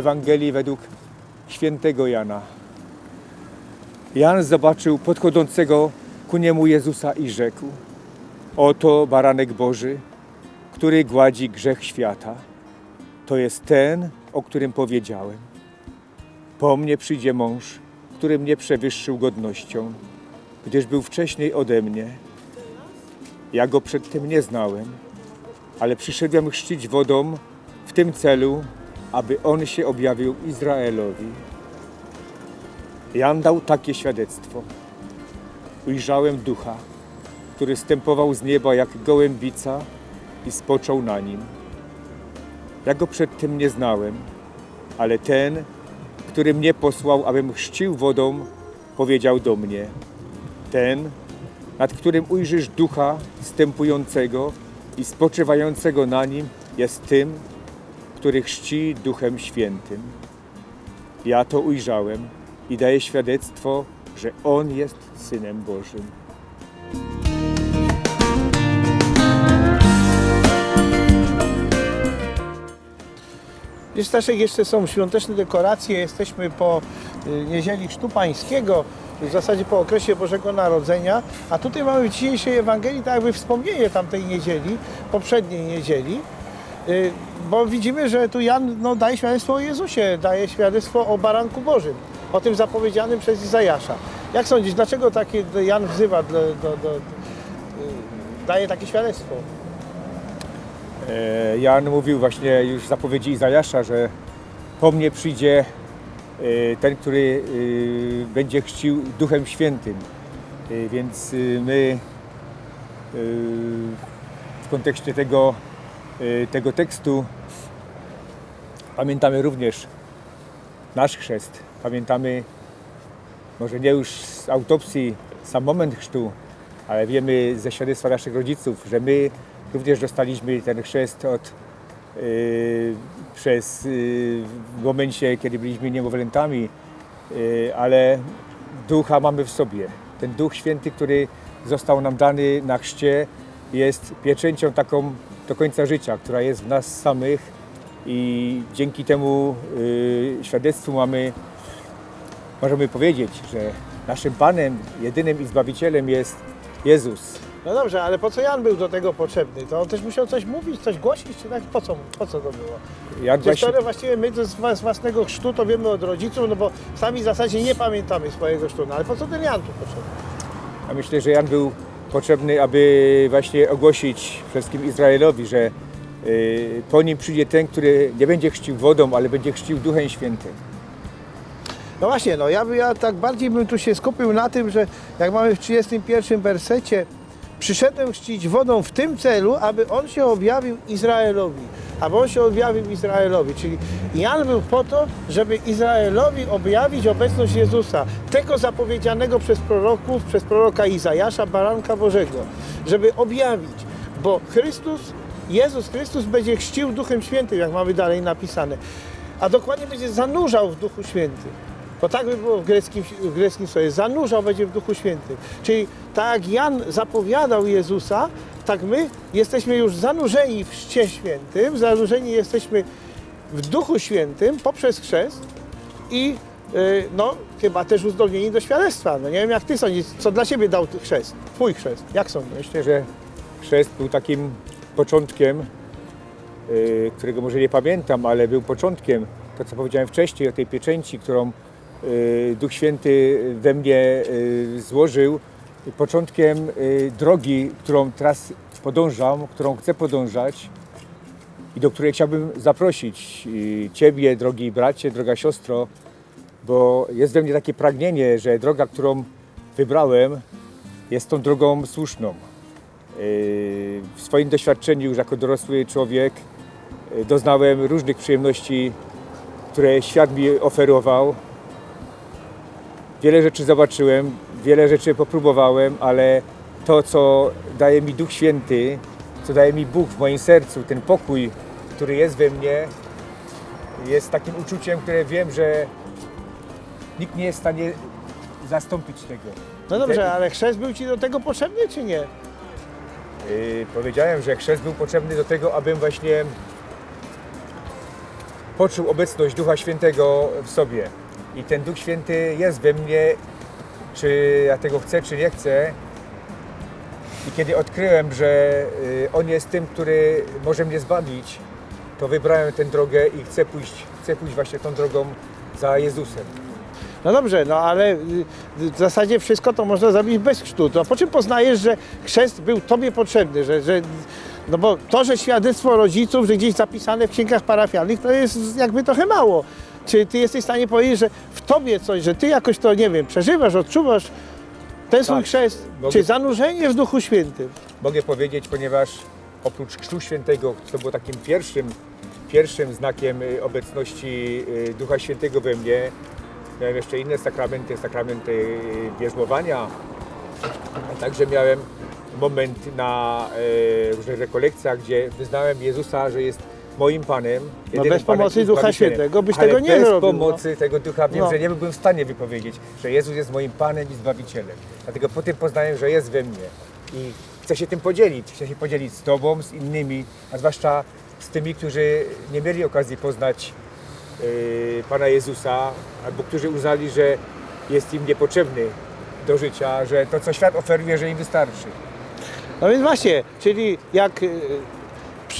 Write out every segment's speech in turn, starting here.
Ewangelii według świętego Jana. Jan zobaczył podchodzącego ku niemu Jezusa i rzekł: Oto baranek Boży, który gładzi grzech świata. To jest ten, o którym powiedziałem. Po mnie przyjdzie mąż, który mnie przewyższył godnością, gdyż był wcześniej ode mnie. Ja go przedtem nie znałem, ale przyszedłem chrzcić wodą w tym celu, aby on się objawił Izraelowi. Jan dał takie świadectwo. Ujrzałem ducha, który stępował z nieba jak gołębica i spoczął na nim. Ja go przedtem nie znałem, ale ten, który mnie posłał, abym chrzcił wodą, powiedział do mnie: Ten, nad którym ujrzysz ducha stępującego i spoczywającego na nim, jest tym, który chrzci duchem świętym. Ja to ujrzałem i daję świadectwo, że on jest synem Bożym. Wiesz, Staszek, jeszcze są świąteczne dekoracje. Jesteśmy po y, niedzieli Chrztu Pańskiego, w zasadzie po okresie Bożego Narodzenia. A tutaj mamy w dzisiejszej Ewangelii tak jakby wspomnienie tamtej niedzieli, poprzedniej niedzieli. Y, Bo widzimy, że tu Jan no, daje świadectwo o Jezusie, daje świadectwo o Baranku Bożym, o tym zapowiedzianym przez Izajasza. Jak sądzisz, dlaczego takie Jan wzywa, do, do, do, y, daje takie świadectwo? E, Jan mówił właśnie już w zapowiedzi Izajasza, że po mnie przyjdzie e, ten, który będzie chrzcił Duchem Świętym. Więc my w kontekście tego, tego tekstu pamiętamy również nasz chrzest. Pamiętamy może nie już z autopsji sam moment chrztu, ale wiemy ze świadectwa naszych rodziców, że my również dostaliśmy ten chrzest od, yy, przez, yy, w momencie, kiedy byliśmy niemowlętami, yy, ale ducha mamy w sobie. Ten Duch Święty, który został nam dany na chrzcie, jest pieczęcią taką do końca życia, która jest w nas samych i dzięki temu yy, świadectwu mamy możemy powiedzieć, że naszym Panem, jedynym i Zbawicielem jest Jezus. No dobrze, ale po co Jan był do tego potrzebny? To on też musiał coś mówić, coś głosić, czy tak? Po co, po co to było? Jak właśnie, Historię właściwie my z z własnego chrztu to wiemy od rodziców, no bo sami w zasadzie nie pamiętamy swojego chrztu. No ale po co ten Jan tu potrzebny? ja myślę, że Jan był potrzebny, aby właśnie ogłosić wszystkim Izraelowi, że y, po nim przyjdzie ten, który nie będzie chrzcił wodą, ale będzie chrzcił Duchem Świętym. No właśnie, no ja, ja tak bardziej bym tu się skupił na tym, że jak mamy w 31 wersecie przyszedłem chrzcić wodą w tym celu, aby on się objawił Izraelowi. Aby on się objawił Izraelowi. Czyli Jan był po to, żeby Izraelowi objawić obecność Jezusa, tego zapowiedzianego przez proroków, przez proroka Izajasza, baranka Bożego. Żeby objawić, bo Chrystus, Jezus Chrystus będzie chrzcił Duchem Świętym, jak mamy dalej napisane. A dokładnie będzie zanurzał w Duchu Świętym. Bo tak by było w greckim, w greckim słowie. Zanurzał będzie w Duchu Świętym. Czyli tak jak Jan zapowiadał Jezusa, tak my jesteśmy już zanurzeni w Chrzcie Świętym, zanurzeni jesteśmy w Duchu Świętym poprzez chrzest i y, no, chyba też uzdolnieni do świadectwa. No nie wiem jak ty sądzisz, co dla ciebie dał chrzest, twój chrzest, jak sądzisz? Myślę, że chrzest był takim początkiem, y, którego może nie pamiętam, ale był początkiem, to co powiedziałem wcześniej o tej pieczęci, którą Duch Święty we mnie y, złożył, początkiem y, drogi, którą teraz podążam, którą chcę podążać i do której chciałbym zaprosić y, Ciebie, drogi bracie, droga siostro, bo jest we mnie takie pragnienie, że droga, którą wybrałem, jest tą drogą słuszną. W swoim doświadczeniu już jako dorosły człowiek doznałem różnych przyjemności, które świat mi oferował. Wiele rzeczy zobaczyłem, wiele rzeczy popróbowałem, ale to, co daje mi Duch Święty, co daje mi Bóg w moim sercu, ten pokój, który jest we mnie, jest takim uczuciem, które wiem, że nikt nie jest w stanie zastąpić tego. No dobrze, ale chrzest był ci do tego potrzebny, czy nie? Yy, powiedziałem, że chrzest był potrzebny do tego, abym właśnie poczuł obecność Ducha Świętego w sobie. I ten Duch Święty jest we mnie, czy ja tego chcę, czy nie chcę. I kiedy odkryłem, że y, On jest tym, który może mnie zbawić, to wybrałem tę drogę i chcę pójść, chcę pójść właśnie tą drogą za Jezusem. No dobrze, no ale y, y, w zasadzie wszystko to można zrobić bez chrztu. To po czym poznajesz, że chrzest był Tobie potrzebny, że, że no bo to, że świadectwo rodziców, że gdzieś zapisane w księgach parafialnych, to jest jakby trochę mało. Czy Ty jesteś w stanie powiedzieć, że w Tobie coś, że Ty jakoś to, nie wiem, przeżywasz, odczuwasz ten swój Tak, chrzest, mogę- czy zanurzenie w Duchu Świętym? Mogę powiedzieć, ponieważ oprócz Chrztu Świętego, co było takim pierwszym, pierwszym znakiem y, obecności y, Ducha Świętego we mnie, miałem jeszcze inne sakramenty, sakramenty y, bierzmowania, a także miałem moment na y, różnych rekolekcjach, gdzie wyznałem Jezusa, że jest moim Panem. No bez Panem pomocy Ducha Zbawicielem. Świętego byś Ale tego nie bez zrobił, pomocy tego Ducha wiem, No. że nie byłbym w stanie wypowiedzieć, że Jezus jest moim Panem i Zbawicielem. Dlatego po tym poznałem, że jest we mnie i chcę się tym podzielić. Chcę się podzielić z Tobą, z innymi, a zwłaszcza z tymi, którzy nie mieli okazji poznać yy, Pana Jezusa, albo którzy uznali, że jest im niepotrzebny do życia, że to, co świat oferuje, że im wystarczy. No więc właśnie, czyli jak, y, przy-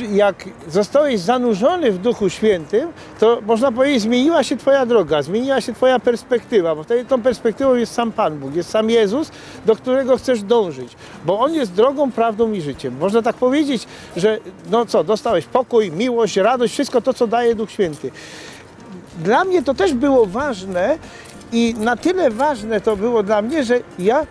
jak zostałeś zanurzony w Duchu Świętym, to można powiedzieć, zmieniła się Twoja droga, zmieniła się Twoja perspektywa, bo wtedy tą perspektywą jest sam Pan Bóg, jest sam Jezus, do którego chcesz dążyć, bo On jest drogą, prawdą i życiem. Można tak powiedzieć, że no co, dostałeś pokój, miłość, radość, wszystko to, co daje Duch Święty. Dla mnie to też było ważne i na tyle ważne to było dla mnie, że ja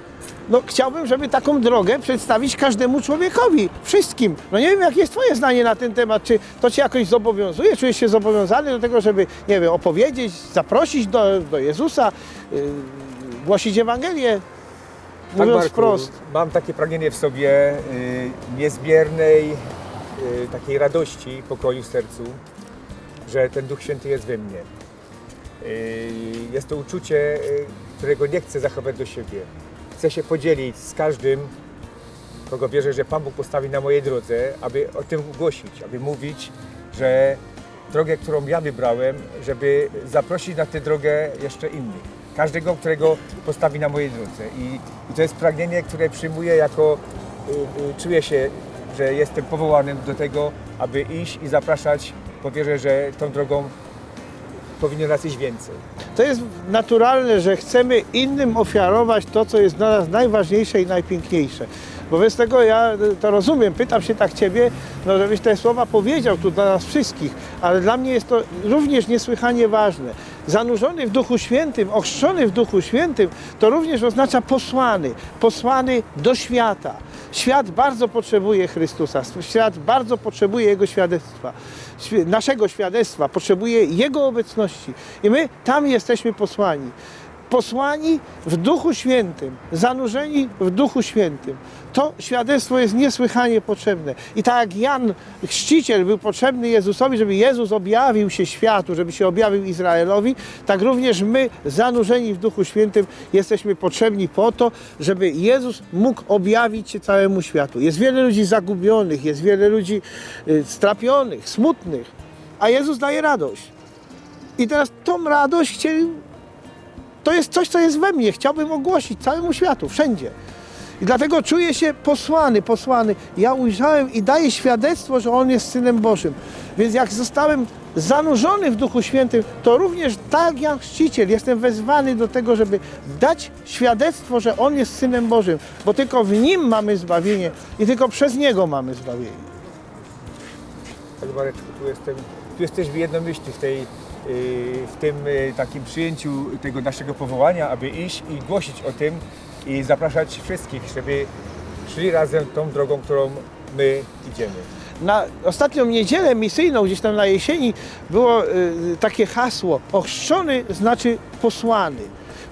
no, chciałbym, żeby taką drogę przedstawić każdemu człowiekowi, wszystkim. No nie wiem, jakie jest Twoje zdanie na ten temat, czy to Cię jakoś zobowiązuje, czujesz się zobowiązany do tego, żeby, nie wiem, opowiedzieć, zaprosić do, do Jezusa, yy, głosić Ewangelię, mówiąc Marku, wprost. Mam takie pragnienie w sobie y, niezbiernej y, takiej radości, pokoju w sercu, że ten Duch Święty jest we mnie. Y, jest to uczucie, y, którego nie chcę zachować do siebie. Chcę się podzielić z każdym, kogo wierzę, że Pan Bóg postawi na mojej drodze, aby o tym głosić, aby mówić, że drogę, którą ja wybrałem, żeby zaprosić na tę drogę jeszcze innych. Każdego, którego postawi na mojej drodze. I, i to jest pragnienie, które przyjmuję jako, y, y, czuję się, że jestem powołanym do tego, aby iść i zapraszać, bo wierzę, że tą drogą powinno nas iść więcej. To jest naturalne, że chcemy innym ofiarować to, co jest dla nas najważniejsze i najpiękniejsze. Wobec tego ja to rozumiem, pytam się tak Ciebie, no żebyś te słowa powiedział tu dla nas wszystkich, ale dla mnie jest to również niesłychanie ważne. Zanurzony w Duchu Świętym, ochrzczony w Duchu Świętym, to również oznacza posłany, posłany do świata. Świat bardzo potrzebuje Chrystusa, świat bardzo potrzebuje Jego świadectwa, naszego świadectwa, potrzebuje Jego obecności. I my tam jesteśmy posłani. Posłani w Duchu Świętym, zanurzeni w Duchu Świętym. To świadectwo jest niesłychanie potrzebne. I tak jak Jan Chrzciciel był potrzebny Jezusowi, żeby Jezus objawił się światu, żeby się objawił Izraelowi, tak również my, zanurzeni w Duchu Świętym, jesteśmy potrzebni po to, żeby Jezus mógł objawić się całemu światu. Jest wiele ludzi zagubionych, jest wiele ludzi y, strapionych, smutnych, a Jezus daje radość. I teraz tą radość chcieli, to jest coś, co jest we mnie. Chciałbym ogłosić całemu światu, wszędzie. I dlatego czuję się posłany, posłany. Ja ujrzałem i daję świadectwo, że On jest Synem Bożym. Więc jak zostałem zanurzony w Duchu Świętym, to również tak jak Chrzciciel jestem wezwany do tego, żeby dać świadectwo, że On jest Synem Bożym. Bo tylko w Nim mamy zbawienie i tylko przez Niego mamy zbawienie. Tak Mareczku, tu, jestem, tu jesteśmy jednomyślni w, tej, w tym y, takim przyjęciu tego naszego powołania, aby iść i głosić o tym i zapraszać wszystkich, żeby szli razem tą drogą, którą my idziemy. Na ostatnią niedzielę misyjną, gdzieś tam na jesieni, było y, takie hasło: Ochrzczony znaczy posłany.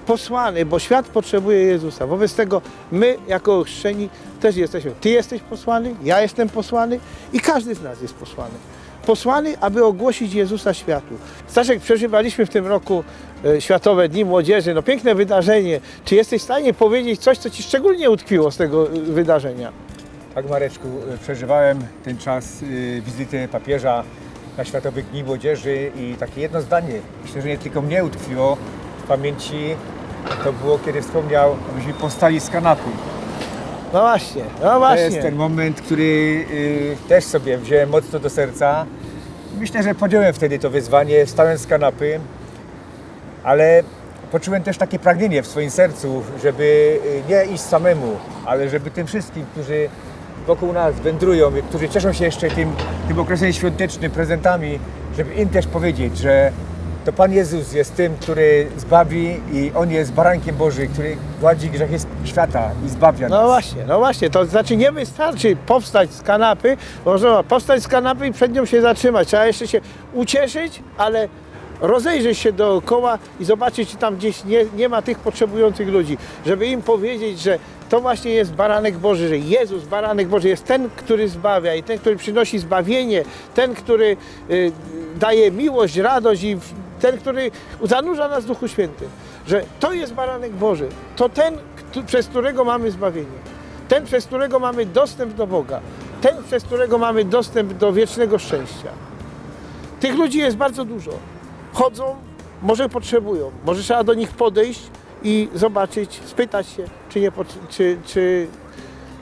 Posłany, bo świat potrzebuje Jezusa. Wobec tego my, jako ochrzczeni, też jesteśmy. Ty jesteś posłany, ja jestem posłany i każdy z nas jest posłany. Posłany, aby ogłosić Jezusa światu. Staszek, przeżywaliśmy w tym roku e, Światowe Dni Młodzieży. No piękne wydarzenie. Czy jesteś w stanie powiedzieć coś, co Ci szczególnie utkwiło z tego y, wydarzenia? Tak Mareczku, y, przeżywałem ten czas wizyty papieża na Światowych Dni Młodzieży i takie jedno zdanie, myślę, że nie tylko mnie utkwiło w pamięci, to było, kiedy wspomniał, abyśmy powstali z kanapy. No właśnie, no To jest właśnie. ten moment, który y, też sobie wziąłem mocno do serca. Myślę, że podjąłem wtedy to wyzwanie, wstałem z kanapy, ale poczułem też takie pragnienie w swoim sercu, żeby y, nie iść samemu, ale żeby tym wszystkim, którzy wokół nas wędrują, którzy cieszą się jeszcze tym, tym okresem świątecznym, prezentami, żeby im też powiedzieć, że to Pan Jezus jest tym, który zbawi i On jest barankiem Boży, który gładzi grzechy świata i zbawia nas. No właśnie, no właśnie, to znaczy nie wystarczy powstać z kanapy, można powstać z kanapy i przed nią się zatrzymać. Trzeba jeszcze się ucieszyć, ale rozejrzeć się dookoła i zobaczyć, czy tam gdzieś nie, nie ma tych potrzebujących ludzi, żeby im powiedzieć, że to właśnie jest baranek Boży, że Jezus, baranek Boży, jest ten, który zbawia i ten, który przynosi zbawienie, ten, który y, daje miłość, radość i ten, który zanurza nas w Duchu Świętym, że to jest baranek Boży, to ten, przez którego mamy zbawienie, ten, przez którego mamy dostęp do Boga, ten, przez którego mamy dostęp do wiecznego szczęścia. Tych ludzi jest bardzo dużo. Chodzą, może potrzebują, może trzeba do nich podejść i zobaczyć, spytać się, czy, nie, czy, czy,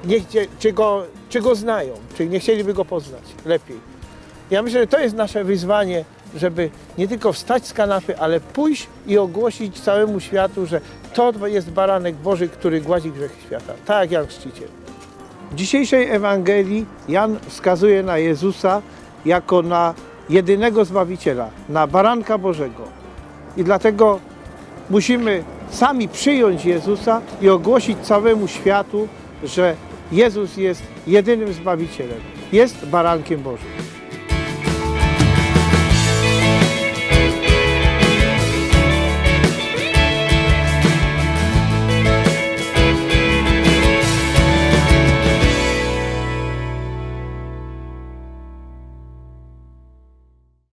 nie, czy, go, czy go znają, czy nie chcieliby go poznać lepiej. Ja myślę, że to jest nasze wyzwanie, żeby nie tylko wstać z kanapy, ale pójść i ogłosić całemu światu, że to jest baranek Boży, który gładzi grzechy świata. Tak jak Chrzciciel. W dzisiejszej Ewangelii Jan wskazuje na Jezusa jako na jedynego Zbawiciela, na baranka Bożego. I dlatego musimy sami przyjąć Jezusa i ogłosić całemu światu, że Jezus jest jedynym Zbawicielem, jest barankiem Bożym.